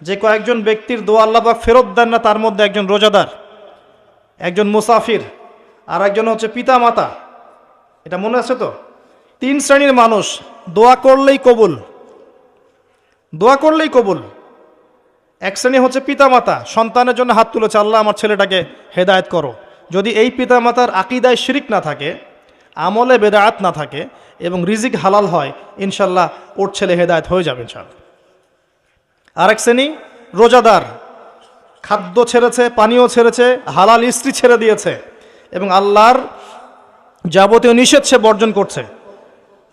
যে কয়েকজন ব্যক্তির দোয়া আল্লাপাক ফেরত দেন না, তার মধ্যে একজন রোজাদার, একজন মুসাফির, আর একজন হচ্ছে পিতা মাতা এটা মনে আছে তো? তিন শ্রেণির মানুষ, দোয়া করলেই কবুল। দোয়া করলেই কবুল। এক শ্রেণি হচ্ছে পিতামাতা, সন্তানের জন্য হাত তুলেছে, আল্লাহ আমার ছেলেটাকে হেদায়েত করো। যদি এই পিতামাতার আকিদায় শিরিক না থাকে, আমলে বেদায়াত না থাকে, এবং রিজিক হালাল হয়, ইনশাল্লাহ ওর ছেলে হেদায়েত হয়ে যাবে, ইনশাল্লাহ। আরেক শ্রেণি, রোজাদার। খাদ্য ছেড়েছে, পানীয় ছেড়েছে, হালাল স্ত্রী ছেড়ে দিয়েছে এবং আল্লাহর যাবতীয় নিষেধ সে বর্জন করছে।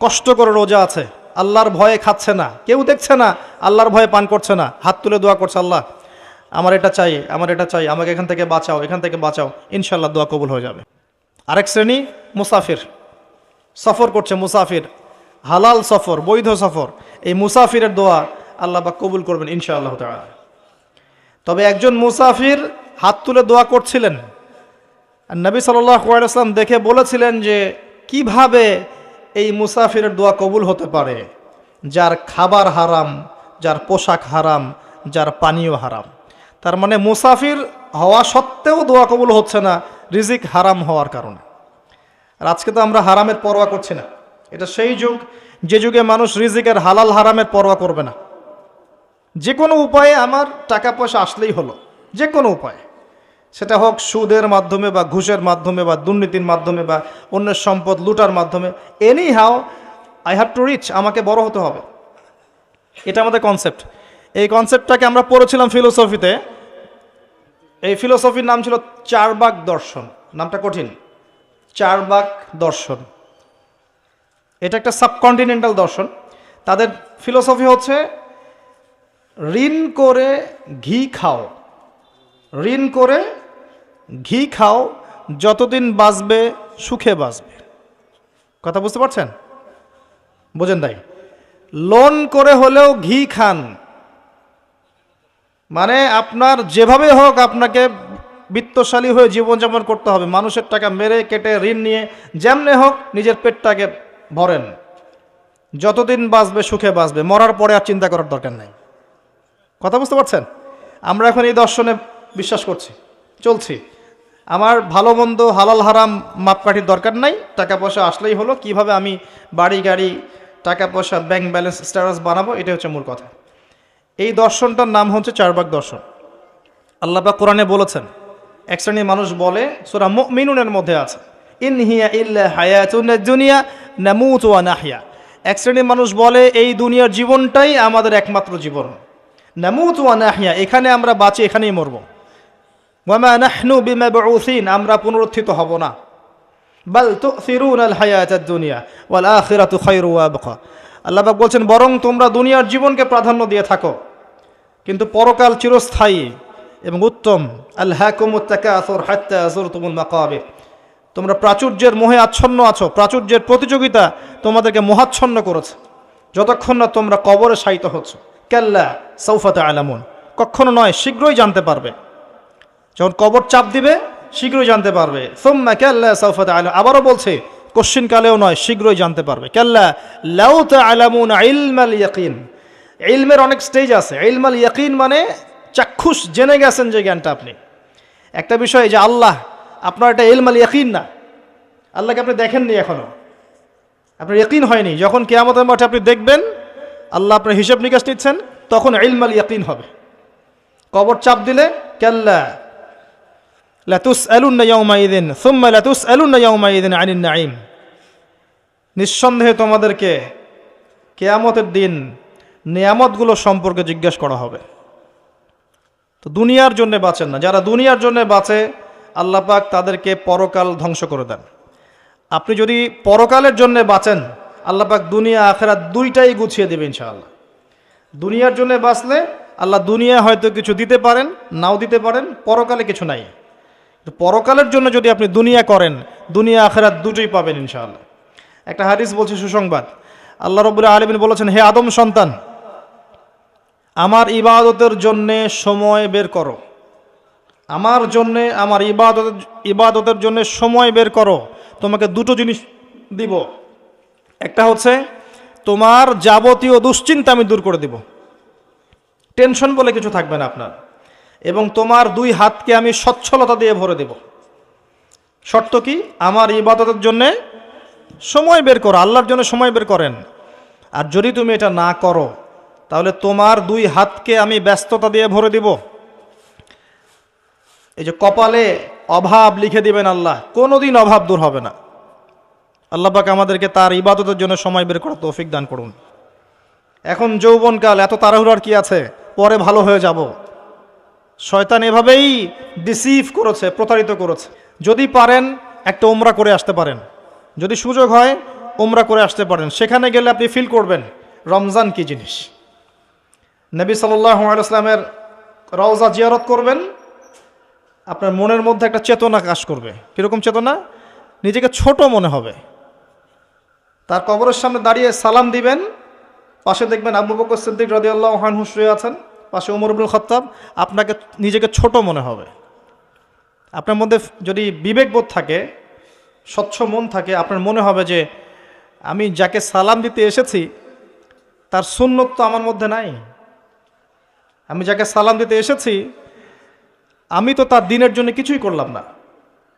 কষ্ট করে রোজা আছে, আল্লাহর ভয়ে খাচ্ছে না। কেউ দেখছে না, আল্লাহর ভয়ে পান করছে না। হাত তুলে দোয়া করছে, আল্লাহ, আমার এটা চাই, আমার এটা চাই, আমাকে এখান থেকে বাঁচাও, এখান থেকে বাঁচাও। ইনশাল্লাহ দোয়া কবুল হয়ে যাবে। আরেক শ্রেণি, মুসাফির। সফর করছে মুসাফির। হালাল সফর, বৈধ সফর। এই মুসাফিরের দোয়া আল্লাহ বা কবুল করবেন ইনশাআল্লাহ তাআলা। তবে একজন মুসাফির হাত তুলে দোয়া করছিলেন। আর নবী সাল্লাম দেখে বলেছিলেন যে, কীভাবে এই মুসাফিরের দোয়া কবুল হতে পারে? যার খাবার হারাম, যার পোশাক হারাম, যার পানীয় হারাম। তার মানে মুসাফির হওয়া সত্ত্বেও দোয়া কবুল হচ্ছে না, রিজিক হারাম হওয়ার কারণে। আর আজকে তো আমরা হারামের পরোয়া করছি না। এটা সেই যুগ, যে যুগে মানুষ রিজিকের হালাল হারামের পরোয়া করবে না। যে কোনো উপায়ে আমার টাকা পয়সা আসলেই হলো যে কোনো উপায়ে। সেটা হোক সুদের মাধ্যমে বা ঘুষের মাধ্যমে বা দুর্নীতির মাধ্যমে বা অন্যের সম্পদ লুটার মাধ্যমে anyhow I have to reach আমাকে বড় হতে হবে। এটা আমাদের কনসেপ্ট এই কনসেপ্টটাকে আমরা পড়েছিলাম ফিলোসফিতে এই ফিলোসফির নাম ছিল চারবাক দর্শন। নামটা কঠিন। চারবাক দর্শন। এটা একটা সাবকন্টিনেন্টাল দর্শন। তাদের ফিলোসফি হচ্ছে ঋণ করে ঘি খাও। ঋণ করে ঘি খাও, যতদিন বাঁচবে, সুখে বাঁচবে। কথা বুঝতে পারছেন? বোঝেন তাই লোন করে হলেও ঘি খান। মানে আপনার যেভাবে হোক আপনাকে বিত্তশালী হয়ে জীবনযাপন করতে হবে। মানুষের টাকা মেরে কেটে ঋণ নিয়ে যেমনে হোক নিজের পেটটাকে ভরেন। যতদিন বাঁচবে, সুখে বাঁচবে। মরার পরে আর চিন্তা করার দরকার নেই। কথা বুঝতে পারছেন? আমরা এখন এই দর্শনে বিশ্বাস করছি, চলছি। আমার ভালো মন্দ হালাল হারাম মাপকাঠির দরকার নাই, টাকা পয়সা আসলেই হলো, কীভাবে আমি বাড়ি গাড়ি, টাকা পয়সা ব্যাংক ব্যালেন্স স্ট্যাটাস বানাবো এটা হচ্ছে মূল কথা। এই দর্শনটার নাম হচ্ছে চারবাগ দর্শন। আল্লাহ পাক কোরআনে বলেছেন, এক শ্রেণির মানুষ বলে, সুরা মিনুনের মধ্যে আছে, ইন হিয়া ইল্লা হায়াতুন দুনিয়া, নামুতু ওয়া নাহিয়া। এক শ্রেণির মানুষ বলে, এই দুনিয়ার জীবনটাই আমাদের একমাত্র জীবন। এখানে আমরা বাঁচি, এখানেই মরব। আমরা পুনরুত্থিত হব না। বাল তুসিরুন আল হায়াতাদ দুনিয়া ওয়াল আখিরাতু খায়রু ওয়া আবকা। আল্লাহ পাক বলছেন, বরং তোমরা দুনিয়ার জীবনকে প্রাধান্য দিয়ে থাকো। কিন্তু পরকাল চিরস্থায়ী এবং উত্তম। আল্লাহ কুমুত্তাকাসুর হাত্তা যুরতুমুল মাকাবির। তোমরা প্রাচুর্যের মোহে আচ্ছন্ন আছো, প্রাচুর্যের প্রতিযোগিতা তোমাদেরকে মোহাচ্ছন্ন করেছে। যতক্ষণ না তোমরা কবরে শায়িত হচ্ছ। কেল্লা সৌফাতে আলামুন কখনো নয়, শীঘ্রই জানতে পারবে। যখন কবর চাপ দিবে, শীঘ্রই জানতে পারবে। সোম্মা কেল্লা সৌফাতে আলম আবারও বলছে, কোশ্চিন কালেও নয়, শীঘ্রই জানতে পারবে। কেল্লা লাউতে আলামুন ইলমাল ইয়াকিন। ইলমের অনেক স্টেজ আছে। ইলমাল ইয়াকিন মানে চাক্ষুষ, জেনে গেছেন যে জ্ঞানটা আপনি। একটা বিষয় যে আল্লাহ, আপনার এটা ইলমাল ইয়াকিন না। আল্লাহকে আপনি দেখেননি এখনও আপনার ইয়াকিন হয়নি। যখন কেয়ামতের মাঠে আপনি দেখবেন আল্লাহ আপনার হিসাব নিকাশ নিচ্ছেন, তখন ইলমাল ইয়াকিন হবে। কবর চাপ দিলে, কেল্লা লাতুস আলুন ইয়াউমাইদিন, সুম্মা লাতুস আলুন ইয়াউমাইদিন আনিন নাইম নিঃসন্দেহে তোমাদেরকে কেয়ামতের দিন নিয়ামতগুলো সম্পর্কে জিজ্ঞেস করা হবে। তো দুনিয়ার জন্য বাঁচেন না। যারা দুনিয়ার জন্য বাঁচে, আল্লাহ পাক তাদেরকে পরকাল ধ্বংস করে দেন। আপনি যদি পরকালের জন্য বাঁচেন আল্লাহ পাক দুনিয়া, আখেরাত দুইটাই গুছিয়ে দেবে ইনশাআল্লাহ। দুনিয়ার জন্য বাঁচলে আল্লাহ দুনিয়া হয়তো কিছু দিতে পারেন, নাও দিতে পারেন, পরকালে কিছু নাই। পরকালের জন্য যদি আপনি দুনিয়া করেন, দুনিয়া, আখেরাত দুটোই পাবেন ইনশাআল্লাহ। একটা হাদিস বলছে সুসংবাদ। আল্লাহ রবুল্লাহ আলমিন বলেছেন, হে আদম সন্তান, আমার ইবাদতের জন্যে সময় বের করো। আমার জন্যে, আমার ইবাদত, ইবাদতের জন্য সময় বের করো। তোমাকে দুটো জিনিস দিব। একটা হচ্ছে, তোমার যাবতীয় দুশ্চিন্তা আমি দূর করে দিব। টেনশন বলে কিছু থাকবে না আপনার। এবং তোমার দুই হাতকে আমি সচ্ছলতা দিয়ে ভরে দেব। শর্ত কি? আমার ইবাদতের জন্যে সময় বের করো, আল্লাহর জন্য সময় বের করেন। আর যদি তুমি এটা না করো, তাহলে তোমার দুই হাতকে আমি ব্যস্ততা দিয়ে ভরে দিব। এই যে কপালে অভাব লিখে দিবেন আল্লাহ, কোনোদিন অভাব দূর হবে না। আল্লাহ পাক আমাদেরকে তার ইবাদতের জন্য সময় বের করার তৌফিক দান করুন। এখন যৌবনকাল, এত তাড়াহুড়ার কি আছে? পরে ভালো হয়ে যাব। শয়তান এভাবেই ডিসিভ করেছে, প্রতারিত করেছে। যদি পারেন, একটা ওমরা করে আসতে পারেন। যদি সুযোগ হয় ওমরা করে আসতে পারেন। সেখানে গেলে আপনি ফিল করবেন, রমজান কি জিনিস? নবী সাল্লামের রওজা জিয়ারত করবেন, আপনার মনের মধ্যে একটা চেতনা কাজ করবে। কীরকম চেতনা? নিজেকে ছোট মনে হবে। তার কবরের সামনে দাঁড়িয়ে সালাম দিবেন। পাশে দেখবেন আবু বকর সিদ্দিক রদি আল্লাহ হান শুয়ে আছেন। পাশে উমর আব্দুল খত্তাব। আপনাকে নিজেকে ছোট মনে হবে। আপনার মধ্যে যদি বিবেকবোধ থাকে, স্বচ্ছ মন থাকে, আপনার মনে হবে যে আমি যাকে সালাম দিতে এসেছি, তার সুন্নত তো আমার মধ্যে নাই। আমি যাকে সালাম দিতে এসেছি, আমি তো তার দিনের জন্য কিছুই করলাম না।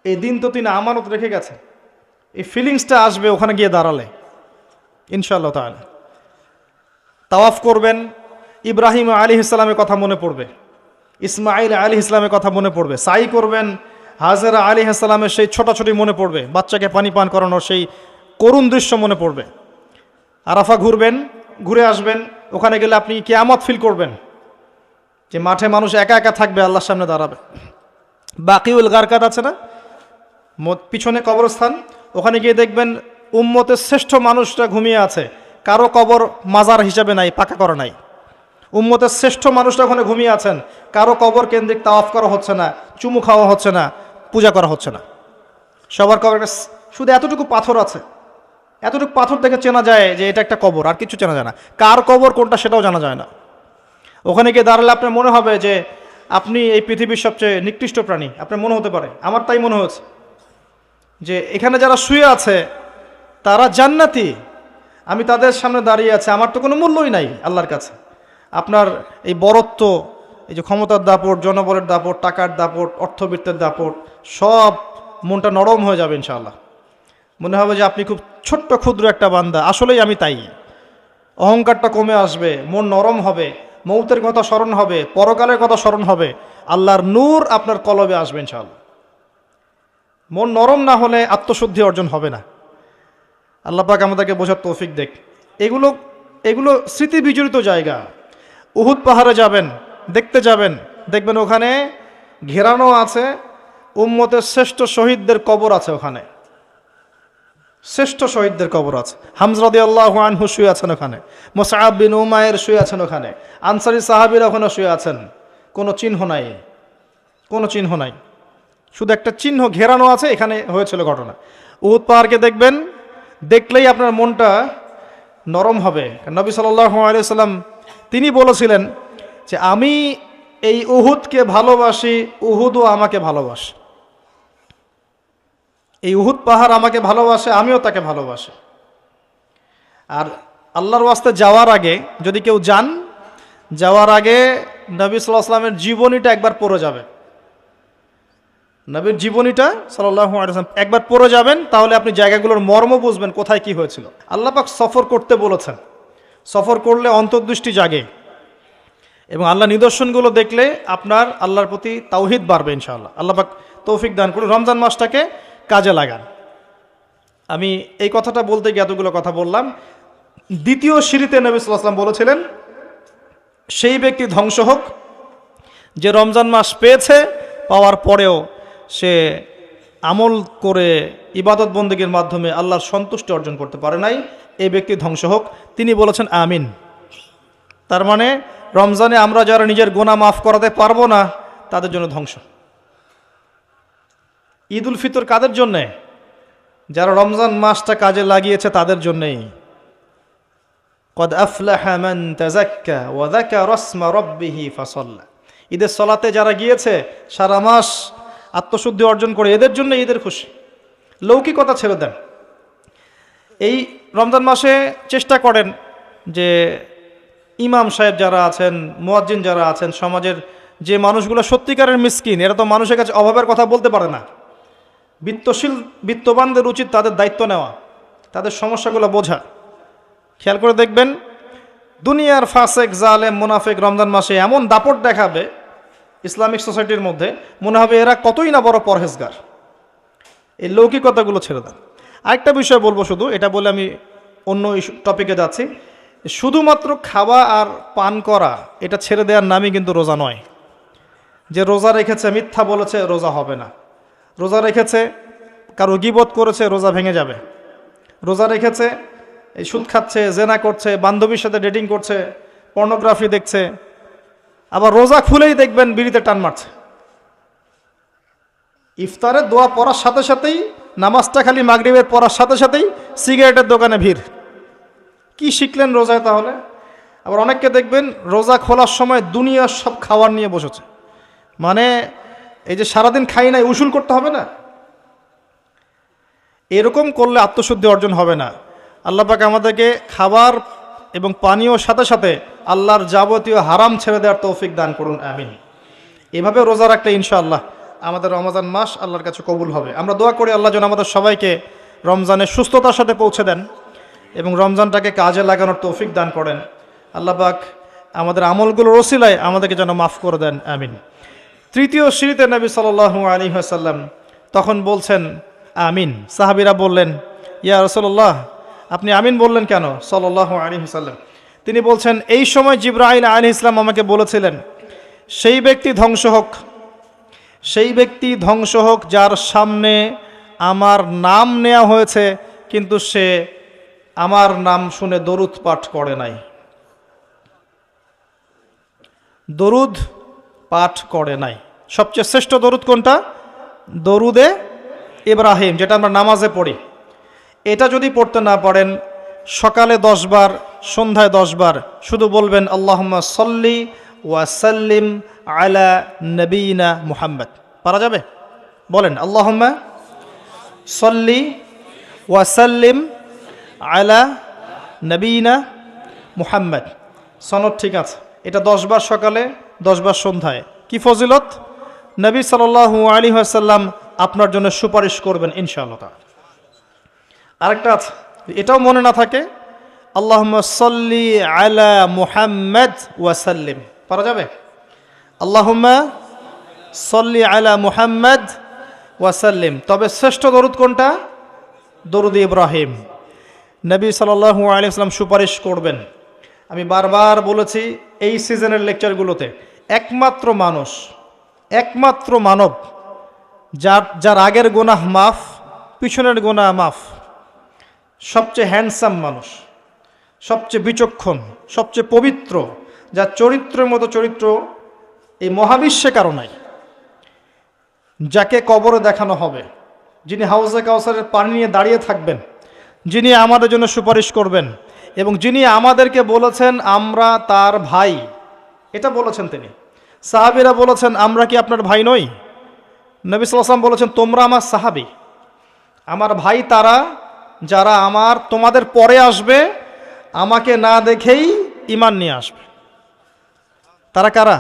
এই দিন তো তিনি আমানত রেখে গেছে এই ফিলিংসটা আসবে ওখানে গিয়ে দাঁড়ালে। ইনশাআল্লাহ তাহলে তাওয়াফ করবেন, ইব্রাহিম আলী ইসলামের কথা মনে পড়বে ইসমাইল আলী ইসলামের কথা মনে পড়বে, সাই করবেন, হাজারা আলী ইসলামের সেই ছোটাছুটি মনে পড়বে, বাচ্চাকে পানি পান করানোর সেই করুণ দৃশ্য মনে পড়বে। আরাফা ঘুরবেন, ঘুরে আসবেন, ওখানে গেলে আপনি কেয়ামত ফিল করবেন, যে মাঠে মানুষ একা একা থাকবে, আল্লাহর সামনে দাঁড়াবে। বাকিউল গারকাত আছে না? পিছনে কবরস্থান, ওখানে গিয়ে দেখবেন উম্মতের শ্রেষ্ঠ মানুষরা ঘুমিয়ে আছে। কারও কবর মাজার হিসাবে নাই, পাকা করা নাই। উম্মতের শ্রেষ্ঠ মানুষরা ওখানে ঘুমিয়ে আছেন। কারও কবর কেন্দ্রিক তাওয়াফ করা হচ্ছে না, চুমু খাওয়া হচ্ছে না, পূজা করা হচ্ছে না। সবার কবর শুধু এতটুকু পাথর আছে। এতটুকু পাথর দেখে চেনা যায় যে এটা একটা কবর, আর কিছু চেনা যায় না। কার কবর কোনটা সেটাও জানা যায় না। ওখানে গিয়ে দাঁড়ালে আপনার মনে হবে যে আপনি এই পৃথিবীর সবচেয়ে নিকৃষ্ট প্রাণী। আপনার মনে হতে পারে। আমার তাই মনে হয়েছে। যে এখানে যারা শুয়ে আছে তারা জান্নাতি। আমি তাদের সামনে দাঁড়িয়ে আছে, আমার তো কোনো মূল্যই নাই আল্লাহর কাছে। আপনার এই বরত্ব, এই যে ক্ষমতার দাপট, জনবলের দাপট, টাকার দাপট, অর্থবিত্তের দাপট, সব মনটা নরম হয়ে যাবে ইনশাআল্লাহ। মনে হবে যে আপনি খুব ছোট্ট, ক্ষুদ্র একটা বান্দা। আসলেই আমি তাই। অহংকারটা কমে আসবে, মন নরম হবে, মৌতের কথা স্মরণ হবে, পরকালের কথা স্মরণ হবে, আল্লাহর নূর আপনার কলবে আসবে ইনশাআল্লাহ। মন নরম না হলে আত্মশুদ্ধি অর্জন হবে না। আল্লাহ পাক আমাদেরকে বোঝার তৌফিক দেখ। এগুলো এগুলো স্মৃতি বিজড়িত জায়গা। উহুদ পাহাড়ে যাবেন, দেখতে যাবেন। দেখবেন ওখানে ঘেরানো আছে, উম্মতের শ্রেষ্ঠ শহীদদের কবর আছে ওখানে। শ্রেষ্ঠ শহীদদের কবর আছে। হামজরদি আল্লাহ আনহু শুয়ে আছেন ওখানে। মোসাহাব বিন উমায়ের শুয়ে আছেন ওখানে। আনসারি সাহাবির ওখানে শুয়ে আছেন। কোনো চিহ্ন নাই। কোনো চিহ্ন নাই। শুধু একটা চিহ্ন ঘেরানো আছে, এখানে হয়েছিল ঘটনা। উহুদ পাহাড়কে দেখবেন দেখলেই আপনার মনটা নরম হবে। নবী সাল্লাম তিনি বলেছিলেন যে, আমি এই উহুদকে ভালোবাসি, উহুদও আমাকে ভালোবাসে। এই উহুদ পাহাড় আমাকে ভালোবাসে, আমিও তাকে ভালোবাসি। আর আল্লাহর ওয়াস্তে যাওয়ার আগে, যদি কেউ যান, যাওয়ার আগে নবী সাল্লাহ আসলামের জীবনীটা একবার পড়ে যাবে নবীর জীবনীটা সাল্লাহ একবার পড়ে যাবেন, তাহলে আপনি জায়গাগুলোর মর্ম বুঝবেন কোথায় কি হয়েছিল। আল্লাহ পাক সফর করতে বলেছেন। সফর করলে অন্তর্দৃষ্টি জাগে এবং আল্লাহ নিদর্শনগুলো দেখলে আপনার আল্লাহর প্রতি তাওহিদ বাড়বে ইনশাআল্লাহ। আল্লাহ পাক তৌফিক দান করুন। রমজান মাসটাকে কাজে লাগান। আমি এই কথাটা বলতে গিয়ে এতগুলো কথা বললাম। দ্বিতীয় সিঁড়িতে নবী সাল্লাহ আসলাম বলেছিলেন, সেই ব্যক্তি ধ্বংস হোক, যে রমজান মাস পেয়েছে, পাওয়ার পরেও সে আমল করে ইবাদত বন্দীগীর মাধ্যমে আল্লাহর সন্তুষ্টি অর্জন করতে পারে নাই। এই ব্যক্তি ধ্বংস হোক। তিনি বলেছেন, আমিন। তার মানে রমজানে আমরা যারা নিজের গোনা মাফ করাতে পারব না, তাদের জন্য ধ্বংস। ঈদ উল ফিতর কাদের জন্যে? যারা রমজান মাসটা কাজে লাগিয়েছে, তাদের জন্যেই। কদ আফলাহা ইসমা ঈদের সলাতে যারা গিয়েছে, সারা মাস আত্মশুদ্ধি অর্জন করে, এদের জন্য এদের খুশি। লৌকিকতা ছেড়ে দেন। এই রমজান মাসে চেষ্টা করেন যে ইমাম সাহেব যারা আছেন, মুয়াজ্জিন যারা আছেন, সমাজের যে মানুষগুলো সত্যিকারের মিসকিন, এরা তো মানুষের কাছে অভাবের কথা বলতে পারে না। বিত্তশীল, বিত্তবানদের উচিত তাদের দায়িত্ব নেওয়া, তাদের সমস্যাগুলো বোঝা। খেয়াল করে দেখবেন, দুনিয়ার ফাসেক, জালেম, মুনাফেক রমজান মাসে এমন দাপট দেখাবে ইসলামিক সোসাইটির মধ্যে মনে হবে এরা কতই না বড় পরহেজগার। এই লৌকিকতাগুলো ছেড়ে দেন আরেকটা বিষয় বলব শুধু, এটা বলে আমি অন্য টপিকে যাচ্ছি। শুধুমাত্র খাওয়া আর পান করা, এটা ছেড়ে দেওয়ার নামই কিন্তু রোজা নয়। যে রোজা রেখেছে, মিথ্যা বলেছে, রোজা হবে না। রোজা রেখেছে, কারও গিবোধ করেছে, রোজা ভেঙে যাবে। রোজা রেখেছে, এই সুদ খাচ্ছে, জেনা করছে, বান্ধবীর সাথে ডেটিং করছে পর্নোগ্রাফি দেখছে আবার রোজা খুলেই দেখবেন বিড়িতে টান মারছে। ইফতারের দোয়া পড়ার সাথে সাথেই, নামাজটা খালি মাগরিবের পড়ার সাথে সাথেই সিগারেটের দোকানে ভিড়। কি শিখলেন রোজায় তাহলে? আবার অনেককে দেখবেন রোজা খোলার সময় দুনিয়ার সব খাবার নিয়ে বসেছে। মানে এই যে সারাদিন খাই নাই, উসুল করতে হবে না? এরকম করলে আত্মশুদ্ধি অর্জন হবে না। আল্লাহ পাক আমাদেরকে খাবার এবং পানীয় সাথে সাথে আল্লাহর যাবতীয় হারাম ছেড়ে দেওয়ার তৌফিক দান করুন, আমিন। এভাবে রোজা রাখলে ইনশাআল্লাহ আমাদের রমজান মাস আল্লাহর কাছে কবুল হবে। আমরা দোয়া করি আল্লাহ যেন আমাদের সবাইকে রমজানের সুস্থতার সাথে পৌঁছে দেন এবং রমজানটাকে কাজে লাগানোর তৌফিক দান করেন। আল্লাহ পাক আমাদের আমলগুলোর ওসিলায় আমাদেরকে যেন মাফ করে দেন, আমিন। তৃতীয় সিঁড়িতে নবী সাল্লাল্লাহু আলী আসাল্লাম তখন বলছেন, আমিন। সাহাবিরা বললেন, ইয়া রসল্লাহ আপনি আমিন বললেন কেন? সাল্লাহ আলী সাল্লাম তিনি বলছেন, এই সময় জিব্রাহিল আলী ইসলাম আমাকে বলেছিলেন, সেই ব্যক্তি ধ্বংস হোক, সেই ব্যক্তি ধ্বংস হোক যার সামনে আমার নাম নেওয়া হয়েছে, কিন্তু সে আমার নাম শুনে দরুদ পাঠ করে নাই। দরুদ পাঠ করে নাই। সবচেয়ে শ্রেষ্ঠ দরুদ কোনটা? দরুদে ইব্রাহিম, যেটা আমরা নামাজে পড়ি। এটা যদি পড়তে না পারেন, সকালে দশবার, সন্ধ্যায় দশবার শুধু বলবেন, আল্লাহম্মা সল্লি ওয়াসাল্লিম আলা নবীনা মুহাম্মদ। পারা যাবে? বলেন, আল্লাহম্মা সল্লি ওয়াসাল্লিম আলা নবীনা মুহাম্মদ। সনদ ঠিক আছে। এটা দশবার সকালে, দশবার সন্ধ্যায়। কি ফজিলত? নবী সাল্লাল্লাহু আলী আসাল্লাম আপনার জন্য সুপারিশ করবেন, ইনশাআল্লাহ তাআলা। আরেকটা আছে। এটাও মনে না থাকে আল্লাহ সল্লি আলা মুহাম্মদ ওয়াসাল্লিম পারা যাবে? আল্লাহুম্মা সল্লি আলা মুহাম্মদ ওয়াসাল্লিম তবে শ্রেষ্ঠ দরুদ কোনটা? দরুদ ইব্রাহিম। নবী সাল্লাল্লাহু আলাইহি সাল্লাম সুপারিশ করবেন। আমি বারবার বলেছি এই সিজনের লেকচারগুলোতে, একমাত্র মানুষ, একমাত্র মানব, যার যার আগের গোনাহ মাফ, পিছনের গোনা মাফ সবচেয়ে হ্যান্ডসাম মানুষ, সবচেয়ে বিচক্ষণ, সবচেয়ে পবিত্র যার চরিত্রের মতো চরিত্র এই মহাবিশ্বে কারও নাই। যাকে কবরে দেখানো হবে, যিনি হাউজে কাউসারের পানি নিয়ে দাঁড়িয়ে থাকবেন, যিনি আমাদের জন্য সুপারিশ করবেন, এবং যিনি আমাদেরকে বলেছেন, আমরা তার ভাই। এটা বলেছেন তিনি। সাহাবিরা বলেছেন, আমরা কি আপনার ভাই নই? নবী সাল্লাম বলেছেন, তোমরা আমার সাহাবি। আমার ভাই তারা যারা আমার তোমাদের পরে আসবে, আমাকে না দেখেই ইমান নিয়ে আসবে। তারা কারা?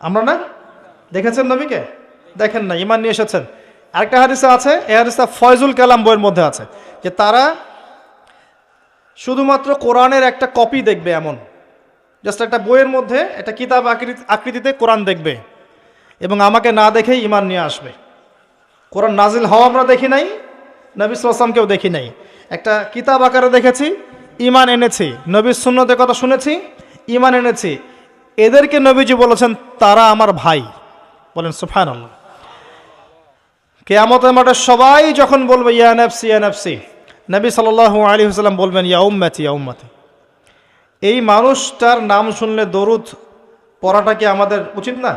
আমরা না? দেখেছেন নবীকে? দেখেন না ইমান নিয়ে এসেছেন। আরেকটা হাদিসে আছে এ হাদিসটা ফয়জুল কালাম বইয়ের মধ্যে আছে, যে তারা শুধুমাত্র কোরআনের একটা কপি দেখবে এমন। জাস্ট একটা বইয়ের মধ্যে, একটা কিতাব আকৃতি আকৃতিতে কোরআন দেখবে এবং আমাকে না দেখেই ইমান নিয়ে আসবে। কোরআন নাজিল হওয়া আমরা দেখি নাই নবী সালামকেও দেখি নাই। একটা কিতাব আকারে দেখেছি ইমান এনেছি, নবীর সুন্নতের কথা শুনেছি ইমান এনেছি। এদেরকে নবীজি বলেছেন, তারা আমার ভাই। বলেন সুফান আল্লাহ কেয়ামতের মাঠে সবাই যখন বলবে, ইয়া নফসি ইয়া নফসি, নবী সাল আলী হুসাল্লাম বলবেন, ইয়া উম্মাতি ইয়া উম্মাতি। এই মানুষটার নাম শুনলে দরুদ পড়াটা কি আমাদের উচিত না?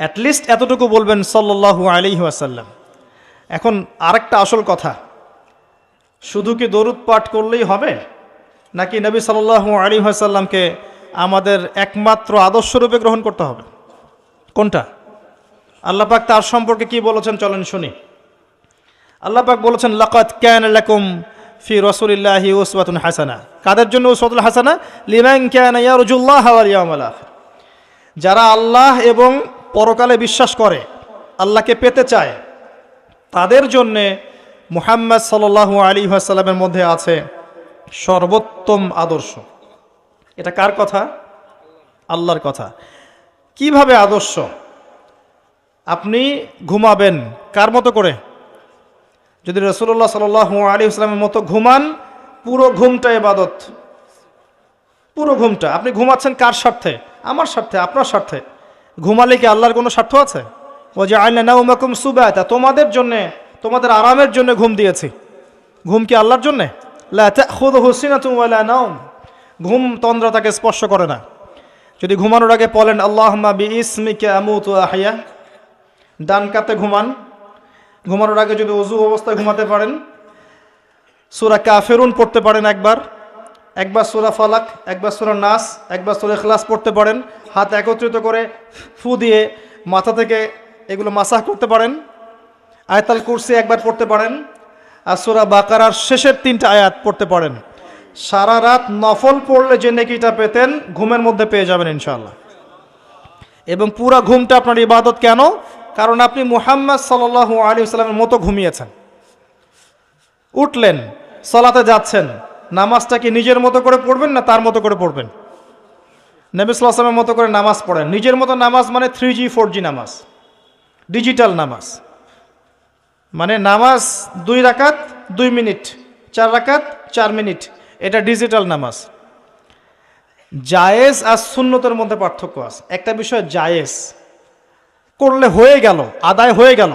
অ্যাটলিস্ট এতটুকু বলবেন, সাল্লাল্লাহু আলাইহি ওয়াসাল্লাম। এখন আরেকটা আসল কথা। শুধু কি দরুদ পাঠ করলেই হবে? নাকি নবী সাল্লাল্লাহু আলাইহি ওয়াসাল্লামকে আমাদের একমাত্র আদর্শরূপে গ্রহণ করতে হবে? কোনটা? আল্লাহ পাক তার সম্পর্কে কি বলেছেন চলেন শুনি। আল্লাহ পাক বলেছেন লাকাত ক্যান লাকুম ফি রসুলিল্লাহি উসওয়াতুন হাসানা। কাদের জন্য উসওয়াতুল হাসানা? লিমান ক্যান ইয়ারজুল্লাহ ওয়াল যারা আল্লাহ এবং পরকালে বিশ্বাস করে, আল্লাহকে পেতে চায় তাদের জন্যে মুহাম্মদ সাল্লাল্লাহু আলী সাল্লামের মধ্যে আছে সর্বোত্তম আদর্শ। এটা কার কথা? আল্লাহর কথা। কীভাবে আদর্শ? আপনি ঘুমাবেন কার মতো করে? যদি রসুল্লাহ সাল আলী ইসলামের মতো ঘুমান, পুরো ঘুমটা এবাদত পুরো ঘুমটা। আপনি ঘুমাচ্ছেন কার স্বার্থে? আমার স্বার্থে, আপনার স্বার্থে। ঘুমালে কি আল্লাহর কোনো স্বার্থ আছে? ও যে আইনা নাউমাকুম সুবাতা তোমাদের জন্যে, তোমাদের আরামের জন্য ঘুম দিয়েছি। ঘুম কি আল্লাহর জন্যে? খুদ হুসিনা তুমলা নাউম ঘুম তন্দ্রা তাকে স্পর্শ করে না। যদি ঘুমানোর আগে বলেন আল্লাহ বি ইসমিকে আহিয়া ডান কাতে ঘুমান। ঘুমানোর আগে যদি অজু অবস্থায় ঘুমাতে পারেন, সুরা কাফেরুন পড়তে পারেন একবার। একবার সুরা ফালাক, একবার সুরা নাস, একবার সুরা খ্লাস পড়তে পারেন। হাত একত্রিত করে ফু দিয়ে মাথা থেকে এগুলো মাসাহ করতে পারেন। আয়তাল কুরসি একবার পড়তে পারেন আর সুরা বাকারার শেষের তিনটা আয়াত পড়তে পারেন। সারা রাত নফল পড়লে যে নেকিটা পেতেন, ঘুমের মধ্যে পেয়ে যাবেন ইনশাল্লাহ এবং পুরা ঘুমটা আপনার ইবাদত কেন? কারণ আপনি মুহাম্মদ সাল্লাহ আলী সাল্লামের মতো ঘুমিয়েছেন। উঠলেন, সলাতে যাচ্ছেন, নামাজটা কি নিজের মতো করে পড়বেন না তার মতো করে পড়বেন? নবী সাল্লামের মতো করে নামাজ পড়েন। নিজের মতো নামাজ মানে থ্রি জি ফোর জি নামাজ। ডিজিটাল নামাজ। মানে নামাজ দুই রাকাত, দুই মিনিট, চার রাকাত, চার মিনিট, এটা ডিজিটাল নামাজ। জায়েজ আর শূন্যতের মধ্যে পার্থক্য আছে। একটা বিষয় জায়েজ। করলে হয়ে গেল, আদায় হয়ে গেল।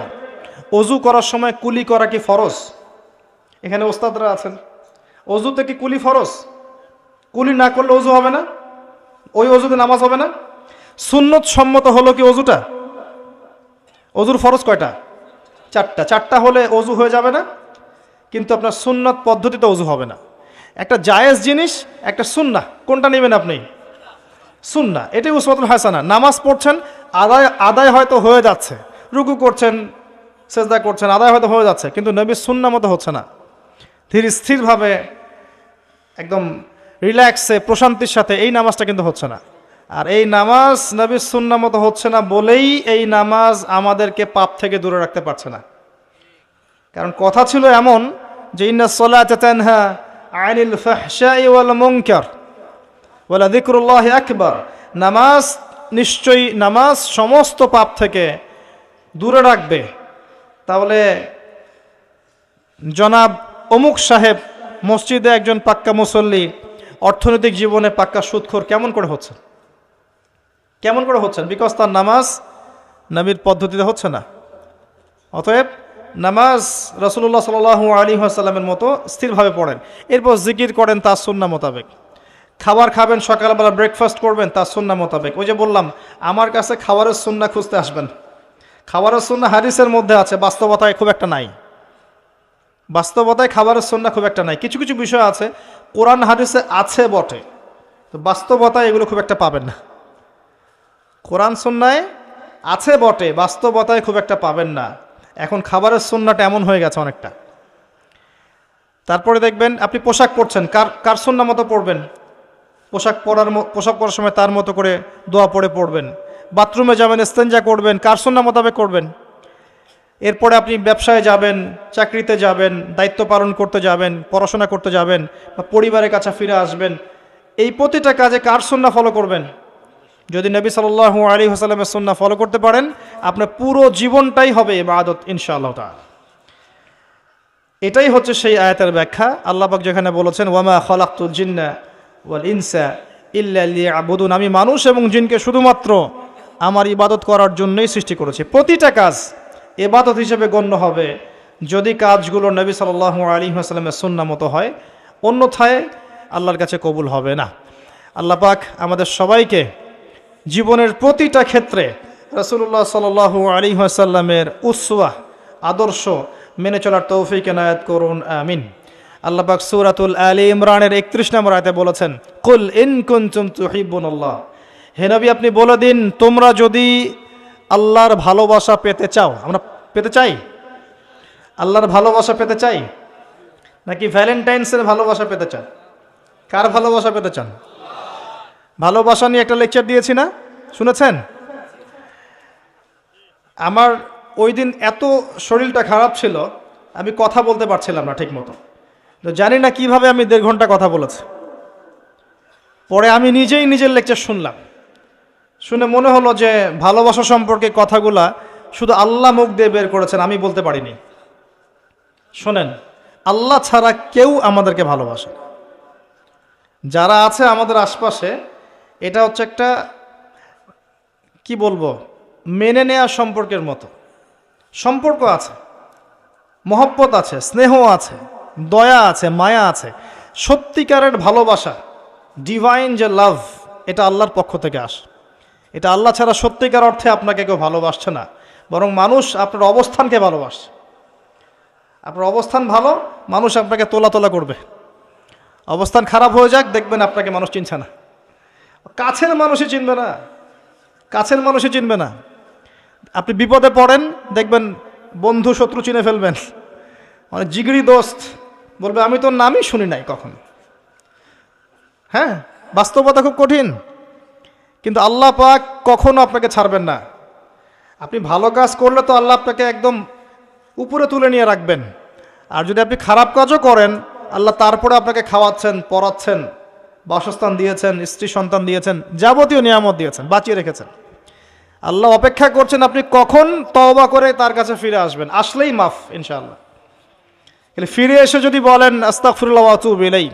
অজু করার সময় কুলি করা কি ফরজ? এখানে ওস্তাদরা আছেন। অজুতে কি কুলি ফরজ? কুলি না করলে অজু হবে না? ওই অজুতে নামাজ হবে না? সুন্নত সম্মত হলো কি অজুটা? অজুর ফরজ কয়টা? চারটা। চারটা হলে অজু হয়ে যাবে না, কিন্তু আপনার সুন্নত পদ্ধতিতে অজু হবে না। একটা জায়েজ জিনিস, একটা সুন্না কোনটা নেবেন আপনি? সুন্না এটাই উসমাতুল হাসানা। নামাজ পড়ছেন, আদায় আদায় হয়তো হয়ে যাচ্ছে। রুকু করছেন, সেজদা করছেন, আদায় হয়তো হয়ে যাচ্ছে, কিন্তু নবীর সুন্না মতো হচ্ছে না। ধীর স্থিরভাবে, একদম রিল্যাক্সে, প্রশান্তির সাথে এই নামাজটা কিন্তু হচ্ছে না। আর এই নামাজ নবীর সুন্না মতো হচ্ছে না বলেই এই নামাজ আমাদেরকে পাপ থেকে দূরে রাখতে পারছে না। কারণ কথা ছিল এমন যে ওয়াল নামাজ নিশ্চয়ই নামাজ সমস্ত পাপ থেকে দূরে রাখবে। তাহলে জনাব অমুক সাহেব মসজিদে একজন পাক্কা মুসল্লি অর্থনৈতিক জীবনে পাক্কা সুদখোর কেমন করে হচ্ছে? কেমন করে হচ্ছেন বিকজ তার নামাজ নবীর পদ্ধতিতে হচ্ছে না। অতএব নামাজ রসুল্লাহ সাল আলী আসাল্লামের মতো স্থিরভাবে পড়েন। এরপর জিকির করেন তার সুন্না মোতাবেক। খাবার খাবেন, সকালবেলা ব্রেকফাস্ট করবেন, তার সুন্না মোতাবেক। ওই যে বললাম, আমার কাছে খাবারের সুন্না খুঁজতে আসবেন। খাবারের সুন্না হারিসের মধ্যে আছে, বাস্তবতায় খুব একটা নাই। বাস্তবতায় খাবারের সন্না খুব একটা নাই। কিছু কিছু বিষয় আছে, কোরআন হারিসে আছে বটে। তো বাস্তবতায় এগুলো খুব একটা পাবেন না। কোরআন সন্ন্যায় আছে বটে, বাস্তবতায় খুব একটা পাবেন না। এখন খাবারের সন্নাটা এমন হয়ে গেছে অনেকটা। তারপরে দেখবেন আপনি পোশাক পরছেন, কার কার সন্না মতো পড়বেন পোশাক পরার পোশাক পরার সময় তার মতো করে দোয়া পড়ে পড়বেন বাথরুমে যাবেন স্তেঞ্জা করবেন, কার সন্না মোতাবেক করবেন? এরপরে আপনি ব্যবসায় যাবেন, চাকরিতে যাবেন, দায়িত্ব পালন করতে যাবেন, পড়াশোনা করতে যাবেন, বা পরিবারের কাছে ফিরে আসবেন, এই প্রতিটা কাজে কার সন্না ফলো করবেন? যদি নবী সাল্লাল্লাহু আলী হাসালামের সন্না ফলো করতে পারেন, আপনার পুরো জীবনটাই হবে ইবাদত, ইনশাআল্লাহ তাআলা। এটাই হচ্ছে সেই আয়াতের ব্যাখ্যা। আল্লাপাক যেখানে বলেছেন ওয়ামা খলাক্তুল জিন্না ওয়াল ইনসা ইল্লা লিয়াবুদুন। আমি মানুষ এবং জিনকে শুধুমাত্র আমার ইবাদত করার জন্যই সৃষ্টি করেছি। প্রতিটা কাজ এবাদত হিসেবে গণ্য হবে যদি কাজগুলো নবী সাল্লাল্লাহু আলী আসালামের সুন্না মতো হয়। অন্যথায় আল্লাহর কাছে কবুল হবে না। আল্লাহ পাক আমাদের সবাইকে জীবনের প্রতিটা ক্ষেত্রে রসুল্লাহ সাল আলী আসাল্লামের উৎসুয়া আদর্শ মেনে চলার তৌফিক এনায়াত করুন, আমিন। আল্লাহ পাক সুরাতুল আলী ইমরানের একত্রিশ নম্বর আয়তে বলেছেন, কুল ইন কুনতুম তুহিব্বুনাল্লাহ। হে নবী, আপনি বলে দিন, তোমরা যদি আল্লাহর ভালোবাসা পেতে চাও, আমরা পেতে চাই? আল্লাহর ভালোবাসা পেতে চাই? নাকি ভ্যালেন্টাইন্সের ভালোবাসা পেতে চান? কার ভালোবাসা পেতে চান? ভালোবাসা নিয়ে একটা লেকচার দিয়েছি না? শুনেছেন? আমার ওই দিন এত শরীরটা খারাপ ছিল, আমি কথা বলতে পারছিলাম না ঠিক মতো তো জানি না কীভাবে আমি দেড় ঘণ্টা কথা বলেছি। পরে আমি নিজেই নিজের লেকচার শুনলাম। শুনে মনে হলো যে ভালোবাসা সম্পর্কে কথাগুলা শুধু আল্লাহ মুখ দিয়ে বের করেছেন, আমি বলতে পারিনি। শোনেন, আল্লাহ ছাড়া কেউ আমাদেরকে ভালোবাসে যারা আছে আমাদের আশপাশে এটা হচ্ছে একটা, কি বলব, মেনে নেওয়া সম্পর্কের মতো। সম্পর্ক আছে, মহব্বত আছে, স্নেহ আছে, দয়া আছে, মায়া আছে। সত্যিকারের ভালোবাসা ডিভাইন যে লাভ এটা আল্লাহর পক্ষ থেকে আসে। এটা আল্লাহ ছাড়া সত্যিকার অর্থে আপনাকে কেউ ভালোবাসছে না। বরং মানুষ আপনার অবস্থানকে ভালোবাসছে। আপনার অবস্থান ভালো, মানুষ আপনাকে তোলা তোলা করবে। অবস্থান খারাপ হয়ে যাক, দেখবেন আপনাকে মানুষ চিনছে না। কাছের মানুষই চিনবে না। কাছের মানুষই চিনবে না। আপনি বিপদে পড়েন, দেখবেন বন্ধু শত্রু চিনে ফেলবেন। মানে জিগরি দোস্ত বলবে, আমি তোর নামই শুনি নাই কখন। হ্যাঁ বাস্তবতা খুব কঠিন। কিন্তু আল্লাহ পাক কখনো আপনাকে ছাড়বেন না। আপনি ভালো কাজ করলে তো আল্লাহ আপনাকে একদম উপরে তুলে নিয়ে রাখবেন। আর যদি আপনি খারাপ কাজও করেন, আল্লাহ তারপরে আপনাকে খাওয়াচ্ছেন, পড়াচ্ছেন। বাসস্থান দিয়েছেন স্ত্রী সন্তান দিয়েছেন যাবতীয় নিয়ামত দিয়েছেন বাঁচিয়ে রেখেছেন আল্লাহ অপেক্ষা করছেন আপনি কখন তওবা করে তার কাছে ফিরে আসবেন আসলেই মাফ ইনশাআল্লাহ কিন্তু ফিরে এসে যদি বলেন আস্তাগফিরুল্লাহ ওয়া আতুবু ইলাই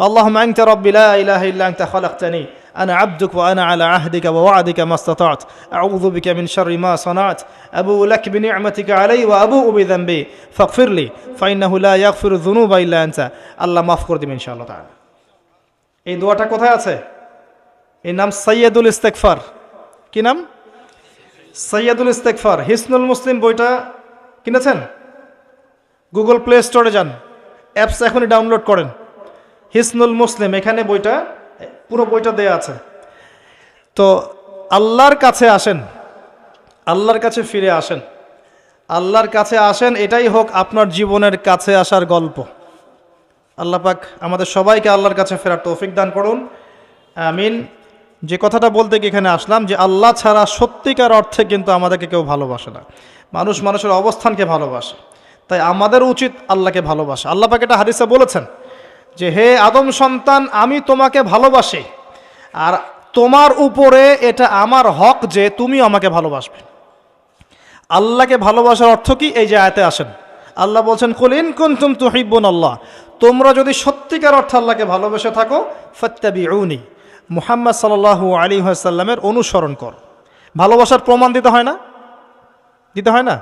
اللهم أنت ربي لا إله إلا أنت خلقتني أنا عبدك وأنا على عهدك ووعدك ما استطعت أعوذ بك من شر ما صنعت أبو لك بنعمتك علي وأبوء بذنبي فاغفر لي فإنه لا يغفر الذنوب إلا أنت الله মাফ করে দিবেন ইনশাআল্লাহ তাআলা এই দোয়াটা কোথায় আছে? এই নাম সৈয়দুল ইস্তেকফার কি নাম? সৈয়দুল ইস্তেকফার হিসনুল মুসলিম বইটা কিনেছেন? গুগল প্লে স্টোরে যান। অ্যাপস এখনই ডাউনলোড করেন। হিসনুল মুসলিম, এখানে বইটা, পুরো বইটা দেয়া আছে। তো আল্লাহর কাছে আসেন। আল্লাহর কাছে ফিরে আসেন। আল্লাহর কাছে আসেন, এটাই হোক আপনার জীবনের কাছে আসার গল্প। আল্লাহ পাক আমাদের সবাইকে আল্লাহর কাছে ফেরার তৌফিক দান করুন। আমিন। যে কথাটা বলতে গিয়ে এখানে আসলাম যে আল্লাহ ছাড়া সত্যিকার অর্থে কিন্তু আমাদেরকে কেউ ভালোবাসে না। মানুষ মানুষের অবস্থানকে ভালোবাসে। তাই আমাদের উচিত আল্লাহকে ভালোবাসা। আল্লাহ পাক এটা হাদিসে বলেছেন যে, হে আদম সন্তান, আমি তোমাকে ভালোবাসি। আর তোমার উপরে এটা আমার হক যে তুমি আমাকে ভালোবাসবে। আল্লাহকে ভালোবাসার অর্থ কি? এই যে আয়তে আসেন। আল্লাহ বলছেন কুলিন কুনতুম তুহিব্বুন আল্লাহ। তোমরা যদি সত্যিকার অর্থে আল্লাহকে ভালোবেসে থাকো, ফত্তাবিউনি। মুহাম্মদ সাল্লাল্লাহু আলী সাল্লামের অনুসরণ কর। ভালোবাসার প্রমাণ দিতে হয় না? দিতে হয় না?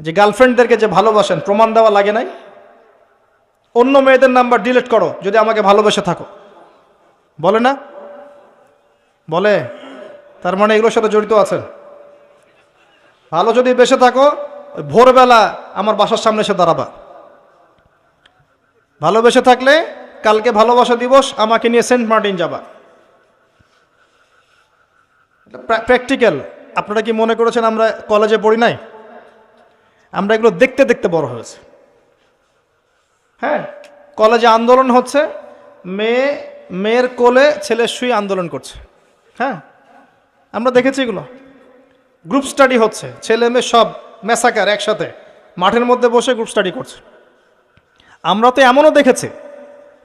যে গার্লফ্রেন্ডদেরকে যে ভালোবাসেন, প্রমাণ দেওয়া লাগে নাই? অন্য মেয়েদের নাম্বার ডিলিট করো, যদি আমাকে ভালোবেসে থাকো। বলে না? বলে? তার মানে এগুলোর সাথে জড়িত আছেন? ভালো যদি বেসে থাকো ভোরবেলা আমার বাসার সামনে এসে দাঁড়াবা। ভালোবেসে থাকলে কালকে ভালোবাসা দিবস, আমাকে নিয়ে সেন্ট মার্টিন যাবা। প্র্যাকটিক্যাল। আপনারা কি মনে করেছেন আমরা কলেজে পড়ি নাই? আমরা এগুলো দেখতে দেখতে বড় হয়েছে। হ্যাঁ কলেজে আন্দোলন হচ্ছে, মেয়ে, মেয়ের কোলে ছেলে শুয়ে আন্দোলন করছে। হ্যাঁ আমরা দেখেছি এগুলো। গ্রুপ স্টাডি হচ্ছে, ছেলে মেয়ে সব মেসাকার একসাথে মাঠের মধ্যে বসে গ্রুপ স্টাডি করছে। আমরা তো এমনও দেখেছি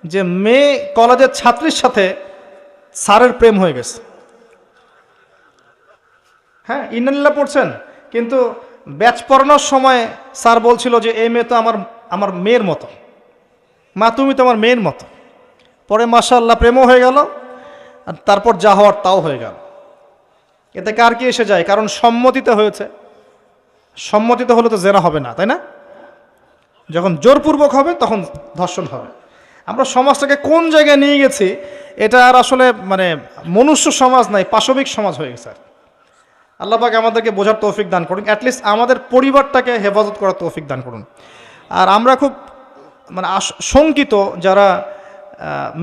যে মেয়ে কলেজের ছাত্রীর সাথে স্যারের প্রেম হয়ে গেছে। হ্যাঁ ইন্নালিল্লা পড়ছেন, কিন্তু ব্যাচ পড়ানোর সময় স্যার বলছিল যে, এই মেয়ে তো আমার আমার মেয়ের মতো। মা, তুমি তো আমার মেয়ের মতো। পরে মাশাল্লাহ প্রেমও হয়ে গেল, আর তারপর যা হওয়ার তাও হয়ে গেল। এতে কার কি এসে যায়? কারণ সম্মতিতে হয়েছে। সম্মতিতে হলে তো জেনা হবে না, তাই না? যখন জোরপূর্বক হবে, তখন ধর্ষণ হবে। আমরা সমাজটাকে কোন জায়গায় নিয়ে গেছি, এটা আর আসলে মানে মনুষ্য সমাজ নাই, পাশবিক সমাজ হয়ে গেছে আর আল্লাহ পাক আমাদেরকে বোঝার তৌফিক দান করুন অ্যাটলিস্ট আমাদের পরিবারটাকে হেফাজত করার তৌফিক দান করুন। আর আমরা খুব মানে শঙ্কিত যারা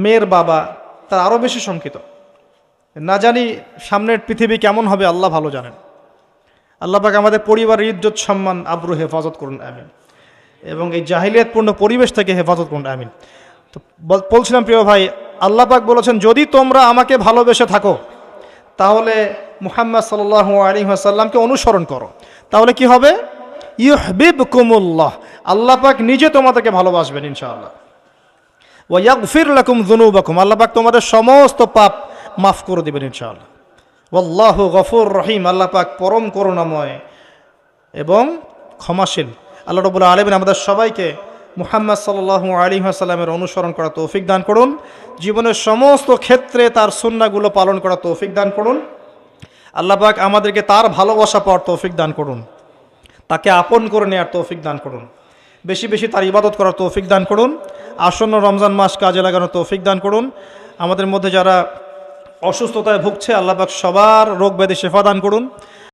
মেয়ের বাবা, তারা আরও বেশি শঙ্কিত। না জানি সামনের পৃথিবী কেমন হবে, আল্লাহ ভালো জানেন। আল্লাহ পাক আমাদের পরিবারের ইজ্জত, সম্মান, আব্রু, হেফাজত করুন আমি এবং এই জাহিলিয়াতপূর্ণ পরিবেশ থেকে হেফাজত করুন, আমিন। তো বলছিলাম, প্রিয় ভাই, আল্লাহ পাক বলেছেন, যদি তোমরা আমাকে ভালোবেসে থাকো, তাহলে মুহাম্মদ সাল্লাহ আলী অনুসরণ করো। তাহলে কি হবে? ইউহবিব কুমুল্লাহ আল্লাহ পাক নিজে তোমাদেরকে ভালোবাসবেন, ইনশাআল্লাহ। ওয়াগফির লাকুম যুনুবাকুম। আল্লাহ পাক তোমাদের সমস্ত পাপ মাফ করে দিবেন, ইনশাআল্লাহ। ওয়াল্লাহু গফুর রহিম, আল্লাহ পাক পরম করুণাময় এবং ক্ষমাশীল। আল্লাহ রবুল আলমিন আমাদের সবাইকে মুহাম্মদ সাল্লাহ আলী সাল্লামের অনুসরণ করা তৌফিক দান করুন। জীবনের সমস্ত ক্ষেত্রে তার সুন্নাগুলো পালন করা তৌফিক দান করুন। আল্লাহ পাক আমাদেরকে তার ভালোবাসা পাওয়ার তৌফিক দান করুন। তাকে আপন করে নেওয়ার তৌফিক দান করুন। বেশি বেশি তার ইবাদত করার তৌফিক দান করুন। আসন্ন রমজান মাস কাজে লাগানোর তৌফিক দান করুন। আমাদের মধ্যে যারা অসুস্থতায় ভুগছে আল্লাহ পাক সবার রোগ ব্যাধি শেফা দান করুন।